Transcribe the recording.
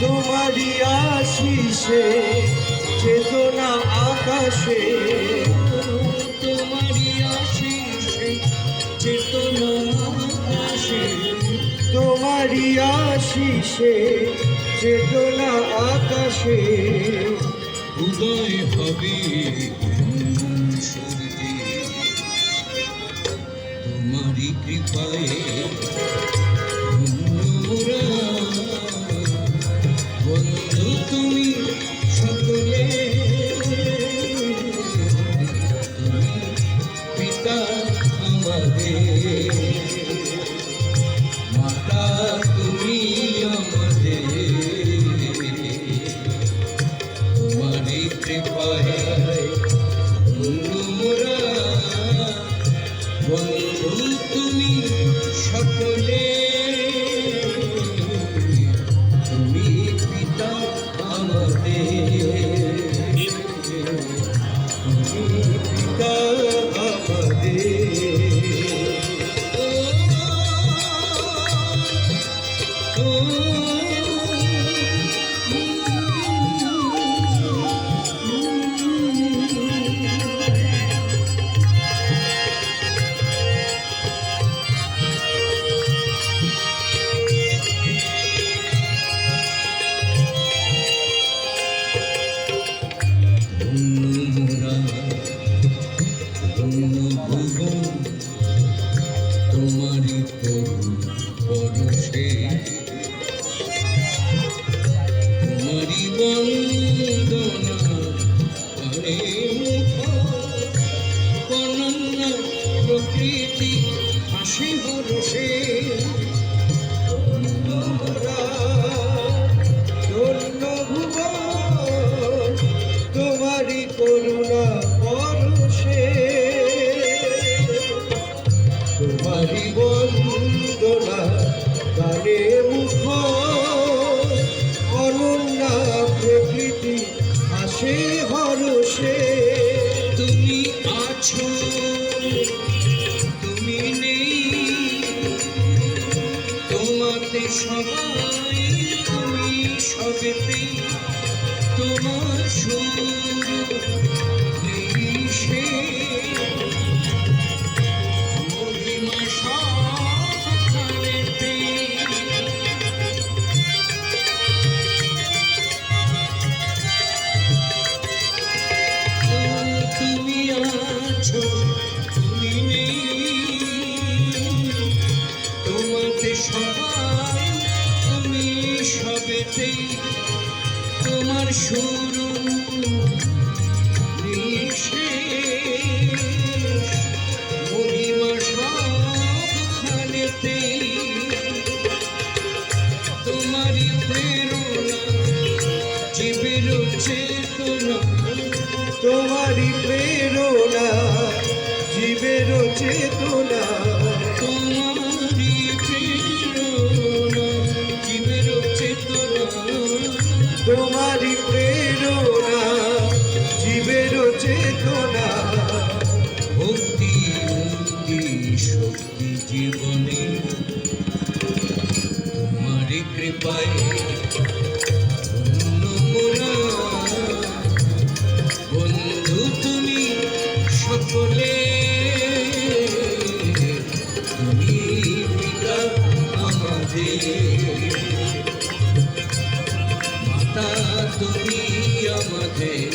তোমারি আশিসে চেতনা আকাশে তোমারি আশিসে চেতনা আকাশে তোমারি আশিসে চেতনা আকাশে। উদয় হবে তোমারই কৃপায় বন্ধু তুমি সকলে পিতা আমাদের। তোমারই করুণ পরশে তোমারই বন্দনা করে মুখ কনন্যা প্রকৃতি হাসি বরসে তুমি নেই। তোমাতে সবাই তুমি সবেতে তোমার সুর। তোমাতে সবাই তুমি সবেতে তোমার শুরু তোমারই প্রেরণা জীবের চেতনা তোমারই প্রেরণা। জীবের চেতনা তোমারি প্রেরণা জীবের চেতনা ভক্তি মুক্তি শক্তি জীবনে তোমারি কৃপায়। আমাদের মাতা তুমি আমাদের